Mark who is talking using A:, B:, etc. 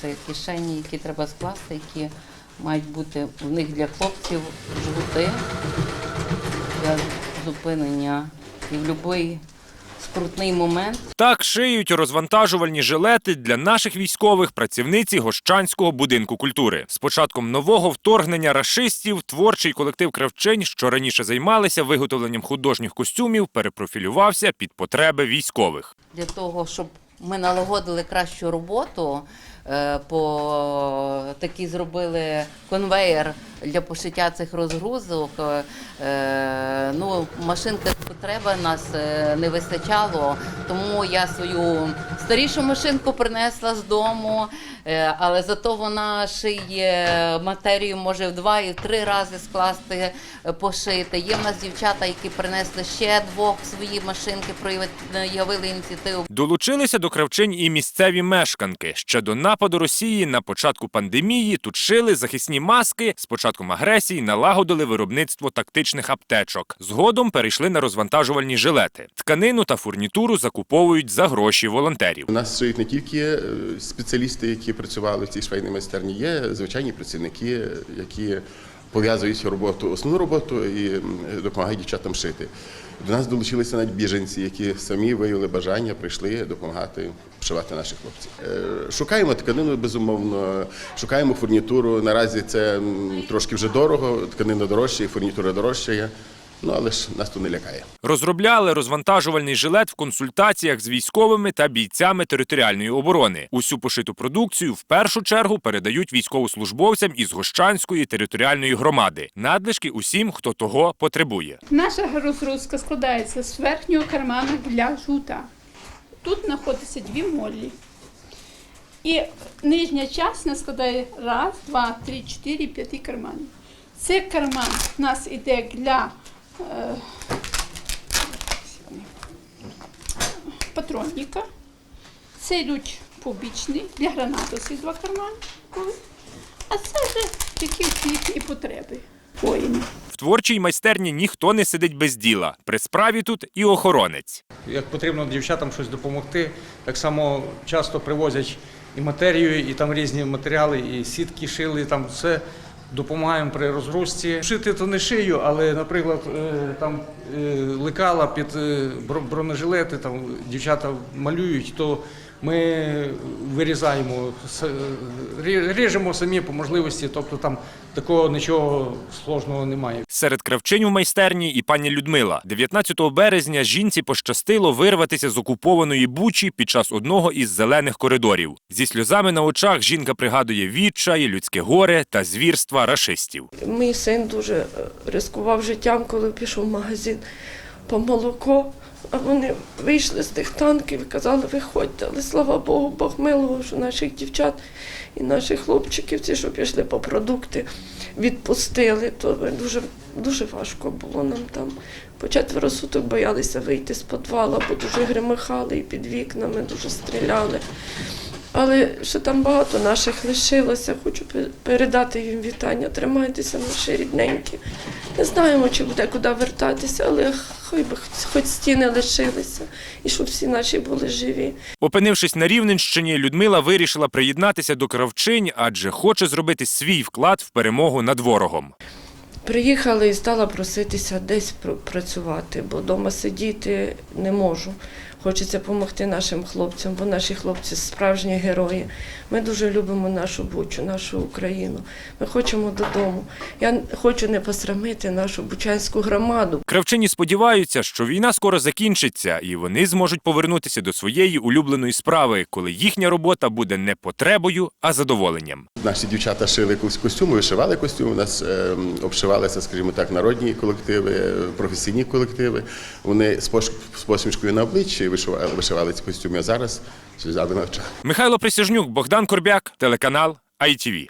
A: Це кишені, які треба скласти, які мають бути в них для хлопців жгути для зупинення і в будь-який скрутний момент
B: Так шиють розвантажувальні жилети для наших військових працівниці Гощанського будинку культури. З початком нового вторгнення рашистів творчий колектив кравчень, що раніше займалися виготовленням художніх костюмів, перепрофілювався під потреби військових.
A: для того, щоб ми налагодили кращу роботу. е, По такі зробили конвеєр для пошиття цих розгрузок. Е, Ну, машинка потреба нас е, не вистачало, тому я свою старішу машинку принесла з дому, е, але зато вона шиє матерію, може в два і в три рази скласти, е, пошити. Є в нас дівчата, які принесли ще двох свої машинки, проявили ініціативу.
B: Долучилися до кравчень і місцеві мешканки. Ще до нападу Росії на початку пандемії тут шили захисні маски. З початком агресії налагодили виробництво тактичних аптечок. Згодом перейшли на розвантажувальні жилети. Тканину та фурнітуру закуповують за гроші волонтерів.
C: У нас стоїть не тільки е, спеціалісти, які працювали в цій швейній майстерні, є звичайні працівники, які пов'язують роботу, основну роботу і допомагають дівчатам шити. До нас долучилися навіть біженці, які самі виявили бажання, прийшли допомагати вшивати наших хлопців. Е, Шукаємо тканину, безумовно, шукаємо фурнітуру. Наразі це трошки вже дорого, тканина дорожча, фурнітура дорожчає. Ну але ж нас то не лякає.
B: Розробляли розвантажувальний жилет в консультаціях з військовими та бійцями територіальної оборони. Усю пошиту продукцію в першу чергу передають військовослужбовцям із Гощанської територіальної громади. Надлишки усім, хто того потребує.
D: Наша розгрузка складається з верхнього кармана для жута. Тут знаходяться дві молі. І нижня частина складає раз, два, три, чотири, п'яти карманів. Це карман у нас іде для патронника. Це йдуть побічні для гранату ці два кармани. А це вже якісь їхні потреби воїнів.
B: В творчій майстерні ніхто не сидить без діла. При справі тут і охоронець.
E: Як потрібно дівчатам щось допомогти, так само часто привозять і матерію, і там різні матеріали, і сітки шили, там все допомагаємо при розгрузці. Шити то не шию, але, наприклад, е, там е, лекала під е, бронежилети, там дівчата малюють, то ми вирізаємо, ріжемо самі по можливості, тобто там такого нічого сложного немає.
B: Серед кравчинь у майстерні і пані Людмила. 19 березня жінці пощастило вирватися з окупованої бучі під час одного із зелених коридорів. Зі сльозами на очах жінка пригадує відчай, людське горе та звірства рашистів.
F: Мій син дуже е, ризикував життям, коли пішов в магазин по молоко. А вони вийшли з тих танків і казали, виходьте. Але слава Богу, Бог милував, що наших дівчат і наших хлопчиків, ті, що пішли по продукти, відпустили. То дуже, дуже важко було нам там. По четверо суток боялися вийти з підвала, бо дуже гримихали і під вікнами дуже стріляли. Але ще там багато наших лишилося. Хочу передати їм вітання. Тримайтеся, наші рідненькі. Не знаємо, чи буде куди вертатися, але хай би хоч- стіни лишилися, і щоб всі наші були живі.
B: Опинившись на Рівненщині, Людмила вирішила приєднатися до кравчинь, адже хоче зробити свій вклад в перемогу над ворогом.
F: Приїхала і стала проситися десь працювати, бо вдома сидіти не можу. Хочеться допомогти нашим хлопцям, бо наші хлопці справжні герої. Ми дуже любимо нашу бучу, нашу Україну. Ми хочемо додому. Я хочу не посрамити нашу бучанську громаду.
B: Кравчині сподіваються, що війна скоро закінчиться, і вони зможуть повернутися до своєї улюбленої справи, коли їхня робота буде не потребою, а задоволенням.
C: Наші дівчата шили костюми, вишивали костюми. У нас е, обшивалися, скажімо так, народні колективи, професійні колективи. Вони з з посмішкою на обличчі вишивали, ці костюми, а зараз сльозами навчання.
B: Михайло Присяжнюк, Богдан Корбяк, телеканал ITV.